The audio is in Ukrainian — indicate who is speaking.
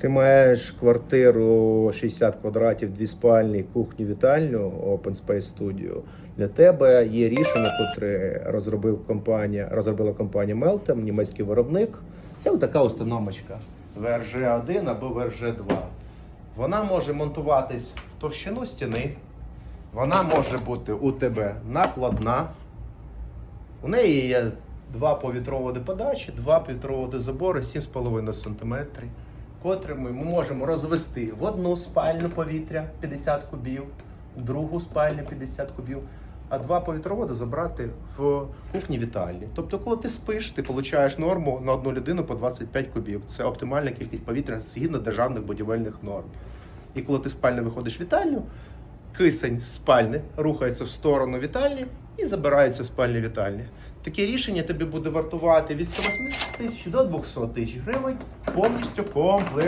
Speaker 1: Ти маєш квартиру 60 квадратів, дві спальні, кухню, вітальню Open Space Studio. Для тебе є рішення, котре розробив компанія, розробила компанія Meltem, німецький виробник. Це така установочка VRG1 або VRG2. Вона може монтуватись в товщину стіни. Вона може бути у тебе накладна. У неї є два повітроводи подачі, два повітроводи забори 7,5 см, котрими ми можемо розвести в одну спальню повітря 50 кубів, в другу спальню 50 кубів, а два повітроводи забрати в кухні вітальні. Тобто, коли ти спиш, ти отримуєш норму на одну людину по 25 кубів. Це оптимальна кількість повітря згідно державних будівельних норм. І коли ти спальню виходиш в вітальню, кисень з спальні рухається в сторону вітальні і забирається в спальні вітальні. Таке рішення тобі буде вартувати від 180 тисяч до 200 тисяч гривень повністю комплект.